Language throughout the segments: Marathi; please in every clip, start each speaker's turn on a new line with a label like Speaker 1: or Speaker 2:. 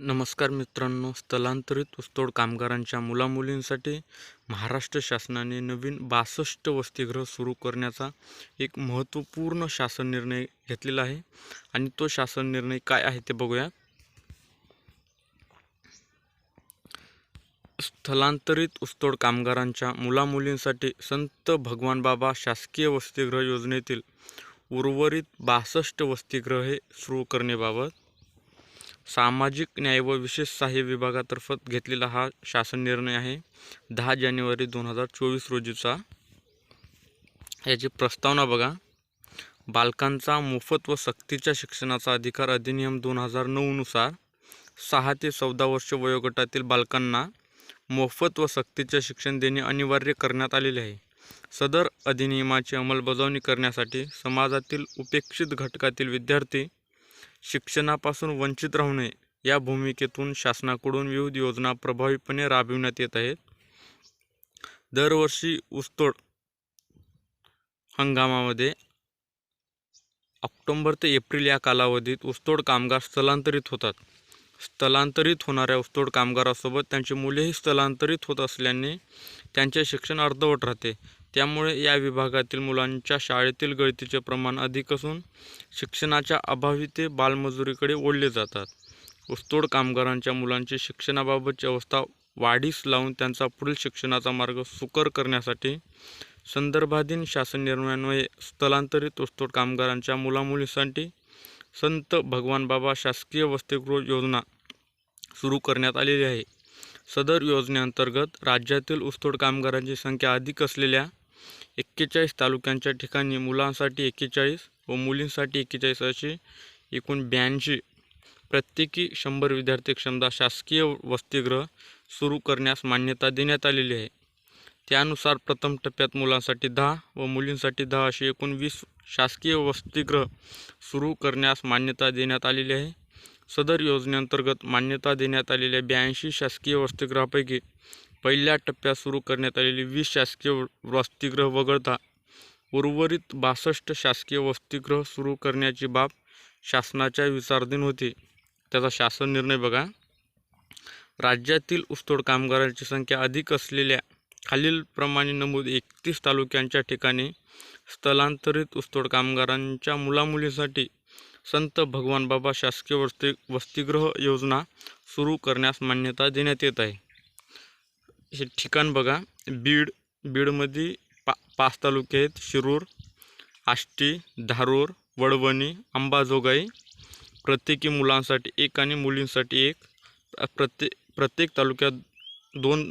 Speaker 1: नमस्कार मित्रांनो स्थलांतरित ऊसतोड कामगारांच्या मुलामुलींसाठी महाराष्ट्र शासनाने नवीन बासष्ट वसतिगृह सुरू करण्याचा एक महत्त्वपूर्ण शासन निर्णय घेतलेला आहे. आणि तो शासन निर्णय काय आहे ते बघूया. स्थलांतरित ऊसतोड कामगारांच्या मुलामुलींसाठी संत भगवान बाबा शासकीय वसतिगृह योजनेतील उर्वरित बासष्ट वसतिगृहे सुरू करण्याबाबत सामाजिक न्याय व विशेष सहाय्य विभागातर्फे घेतलेला हा शासन निर्णय आहे. दहा जानेवारी दोन हजार चोवीस रोजीचा. याची प्रस्तावना बघा. बालकांचा मोफत व सक्तीच्या शिक्षणाचा अधिकार अधिनियम दोन हजार नऊनुसार सहा ते चौदा वर्ष वयोगटातील बालकांना मोफत व सक्तीचे शिक्षण देणे अनिवार्य करण्यात आलेले आहे. सदर अधिनियमाची अंमलबजावणी करण्यासाठी समाजातील उपेक्षित घटकातील विद्यार्थी शिक्षणापासून वंचित राहू नये या भूमिकेतून शासनाकडून विविध योजना प्रभावीपणे राबविण्यात येत आहेत. दरवर्षी ऊसतोड हंगामामध्ये ऑक्टोंबर ते एप्रिल या कालावधीत ऊसतोड कामगार स्थलांतरित होतात. स्थलांतरित होणाऱ्या ऊसतोड कामगारासोबत त्यांची मुलेही स्थलांतरित होत असल्याने त्यांचे शिक्षण अर्धवट राहते. त्यामुळे या विभागातील मुलांच्या शाळेतील गळतीचे प्रमाण अधिक असून शिक्षणाच्या अभावी ते बालमजुरीकडे ओढले जातात. ऊसतोड कामगारांच्या मुलांची शिक्षणाबाबतची अवस्था वाढीस लावून त्यांचा पुढील शिक्षणाचा मार्ग सुकर करण्यासाठी संदर्भाधीन शासन निर्णयान्वये स्थलांतरित ऊसतोड कामगारांच्या मुलामुलीसाठी संत भगवान बाबा शासकीय वसतिगृह योजना सुरू करण्यात आलेली आहे. सदर योजनेअंतर्गत राज्यातील ऊसतोड कामगारांची संख्या अधिक असलेल्या एक्केचाळीस तालुक्यांच्या ठिकाणी मुलांसाठी एक्केचाळीस व मुलींसाठी एक्केचाळीस असे एकूण ब्याऐंशी प्रत्येकी शंभर विद्यार्थी क्षमता शासकीय वसतिगृह सुरू करण्यास मान्यता देण्यात आलेली आहे. त्यानुसार प्रथम टप्प्यात मुलांसाठी दहा व मुलींसाठी दहा अशी एकूण वीस शासकीय वसतिगृह सुरू करण्यास मान्यता देण्यात आलेली आहे. सदर योजनेअंतर्गत मान्यता देण्यात आलेल्या ब्याऐंशी शासकीय वसतिगृहापैकी पहिल्या टप्प्यात सुरू करण्यात आलेली वीस शासकीय वसतिगृह वगळता उर्वरित बासष्ट शासकीय वसतिगृह सुरू करण्याची बाब शासनाच्या विचाराधीन होती. त्याचा शासन निर्णय बघा. राज्यातील ऊसतोड कामगारांची संख्या अधिक असलेल्या खालीलप्रमाणे नमूद एकतीस तालुक्यांच्या ठिकाणी स्थलांतरित ऊसतोड कामगारांच्या मुलामुलीसाठी संत भगवान बाबा शासकीय वस्ती वसतिगृह योजना सुरू करण्यास मान्यता देण्यात येत आहे. हे ठिकाण बघा. बीड बीडमध्ये पा पाच तालुके आहेत. शिरूर आष्टी धारूर वडवणी अंबाजोगाई. प्रत्येकी मुलांसाठी एक आणि मुलींसाठी एक. प्रत्येक प्रत्येक तालुक्यात दोन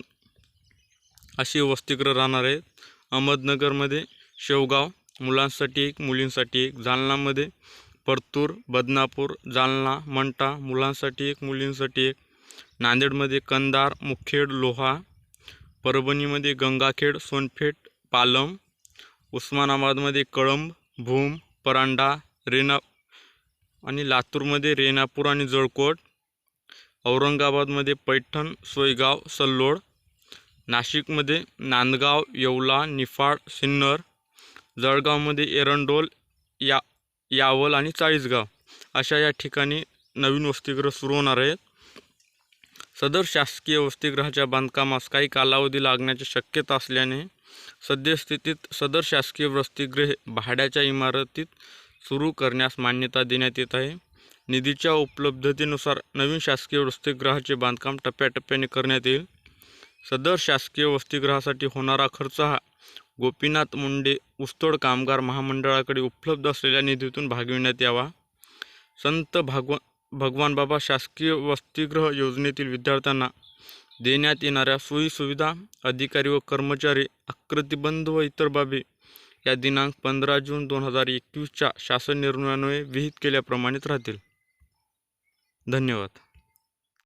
Speaker 1: अशी वसतिगृह राहणार आहेत. अहमदनगरमध्ये शेवगाव मुलांसाठी एक मुलींसाठी एक. जालनामध्ये परतूर बदनापूर जालना मंटा मुलांसाठी एक मुलींसाठी एक. नांदेडमध्ये कंधार मुखेड लोहा परभणीमध्ये गंगाखेड सोनपेठ पालम उस्मानाबादमध्ये कळंब भूम परांडा रेणा आणि लातूरमध्ये रेणापूर आणि जळकोट औरंगाबादमध्ये पैठण सोयगाव सल्लोड नाशिकमध्ये नांदगाव येवला निफाड सिन्नर जळगावमध्ये एरंडोल या यावल आणि चाळीसगाव अशा या ठिकाणी नवीन वसतिगृह सुरू होणार आहेत. सदर शासकीय वसतिगृहाच्या बांधकामास काही कालावधी लागण्याची शक्यता असल्याने सद्यस्थितीत सदर शासकीय वसतिगृहे भाड्याच्या इमारतीत सुरू करण्यास मान्यता देण्यात येत आहे. निधीच्या उपलब्धतेनुसार नवीन शासकीय वसतिगृहाचे बांधकाम टप्प्याटप्प्याने करण्यात येईल. सदर शासकीय वसतिगृहासाठी होणारा खर्च हा गोपीनाथ मुंडे उस्तोड कामगार महामंडळाकडे उपलब्ध असलेल्या निधीतून भागविण्यात यावा. संत भागव भगवान बाबा शासकीय वसतिगृह योजनेतील विद्यार्थ्यांना देण्यात येणाऱ्या सोयीसुविधा अधिकारी व कर्मचारी आकृतिबंध व इतर बाबी या दिनांक पंधरा जून दोन हजार एकवीसच्या शासन निर्णयामुळे विहित केल्याप्रमाणेच राहतील. धन्यवाद.